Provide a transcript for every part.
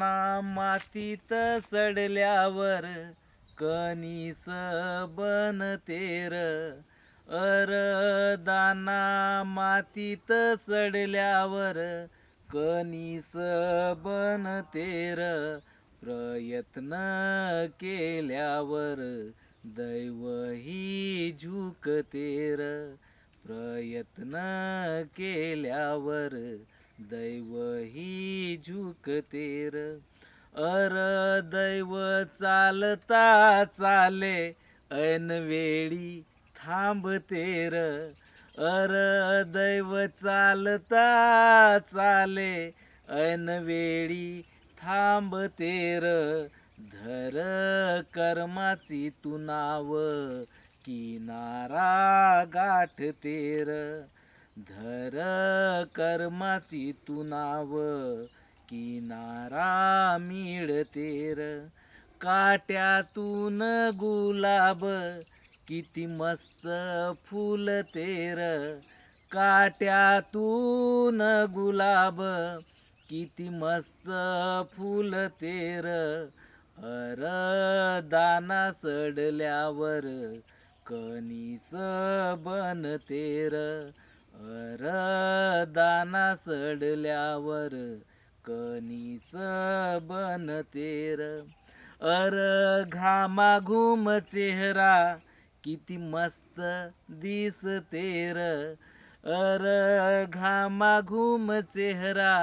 ना मातीत सडल्यावर कणीस बनतेर. अरदाना मातीत सडल्यावर कणीस बनतेर. प्रयत्न केल्यावर दैव ही झुकतेर. प्रयत्न केल्यावर दैव ही झुकतेर अर दैव चालता चाले ऐन वेळी थांबतेर अर दैव चालता चाले ऐन वेळी थांबतेर धर कर्माची तुनाव किनारा गाठतेर धर कर्माची तू नाव किनारा मिळतेर काट्यातून गुलाब किती मस्त फुलतेर काट्यातून गुलाब किती मस्त फुलतेर अर दाना सडल्यावर कणीस बनतेर दाना सडल्यावर कणीस बनतेर अर घामा घुम चेहरा किती मस्त दिसतेर अर घामा घुम चेहरा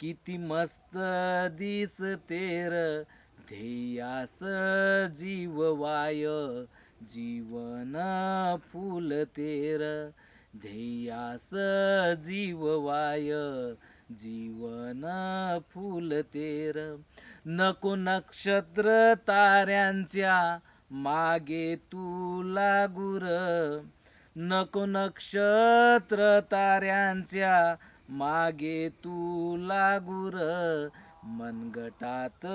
किती मस्त दिसतेर ध्येयास जीव वाय जीवन फुलतेर ध्येयास जीव वाय जीवन फुलतेर नको नक्षत्र ताऱ्यांच्या मागे तू लागुर. नको नक्षत्र ताऱ्यांच्या मागे तू लागुर. मनगटात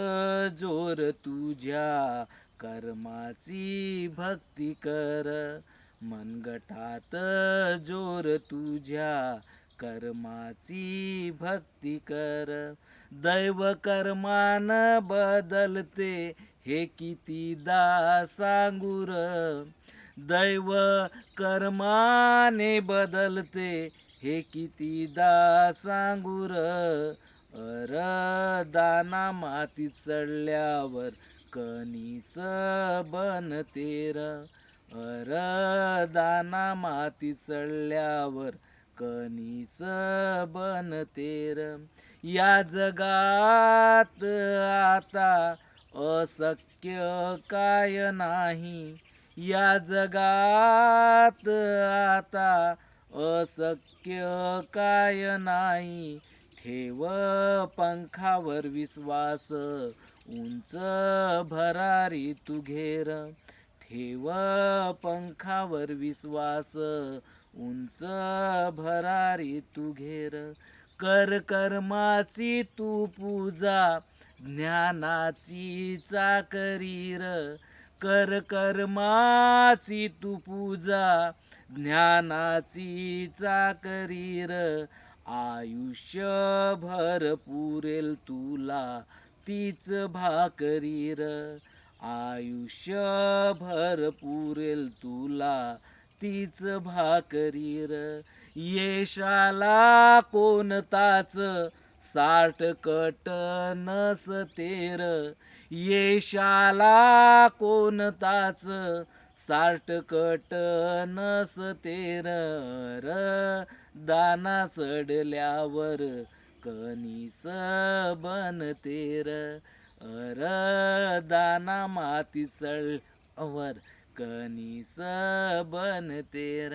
जोर तुझ्या कर्माची भक्ती कर. मनगटात जोर तुझ्या कर्माची भक्ती कर. दैव कर्मान बदलते हे कितीदा सांगूर दैव कर्माने बदलते हे कितीदा सांगूर अर दाना मातीत चढल्यावर कणीस बनते र. दाना माती चढल्यावर कणीस बनतेर या जगात आता अशक्य काय नाही. या जगात आता अशक्य काय नाही. ठेव पंखावर विश्वास उंच भरारी तू घेर. ठेव पंखावर विश्वास. उंच भरारी तू घेर. कर कर्माची तू पूजा. ज्ञानाची चाकरीर. कर कर्माची तू पूजा. ज्ञानाची चाकरीर. आयुष्यभर पुरेल तुला तीच भाकरीर. आयुष्यभर पुरेल तुला तीच भाकरीर. येशाला कोणताच साठकट नसतेर येशाला कोणताच साठकट नसतेर र दाना सडल्यावर कणीस बनतेर. अर दाना माती चढल्यावर कणीस बनतेर